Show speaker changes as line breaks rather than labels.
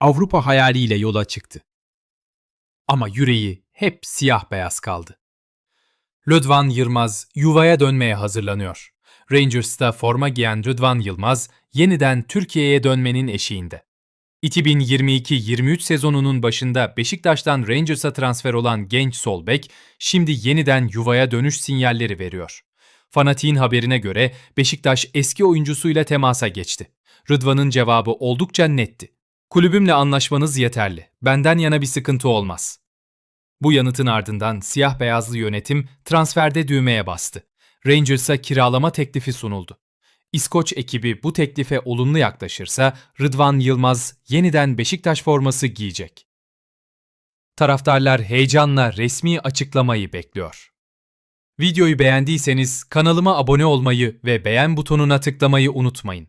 Avrupa hayaliyle yola çıktı. Ama yüreği hep siyah beyaz kaldı. Rıdvan Yılmaz yuvaya dönmeye hazırlanıyor. Rangers'ta forma giyen Rıdvan Yılmaz yeniden Türkiye'ye dönmenin eşiğinde. 2022-23 sezonunun başında Beşiktaş'tan Rangers'a transfer olan genç sol bek şimdi yeniden yuvaya dönüş sinyalleri veriyor. Fanatik'in haberine göre Beşiktaş eski oyuncusuyla temasa geçti. Rıdvan'ın cevabı oldukça netti. Kulübümle anlaşmanız yeterli. Benden yana bir sıkıntı olmaz. Bu yanıtın ardından siyah beyazlı yönetim transferde düğmeye bastı. Rangers'a kiralama teklifi sunuldu. İskoç ekibi bu teklife olumlu yaklaşırsa Rıdvan Yılmaz yeniden Beşiktaş forması giyecek. Taraftarlar heyecanla resmi açıklamayı bekliyor. Videoyu beğendiyseniz kanalıma abone olmayı ve beğen butonuna tıklamayı unutmayın.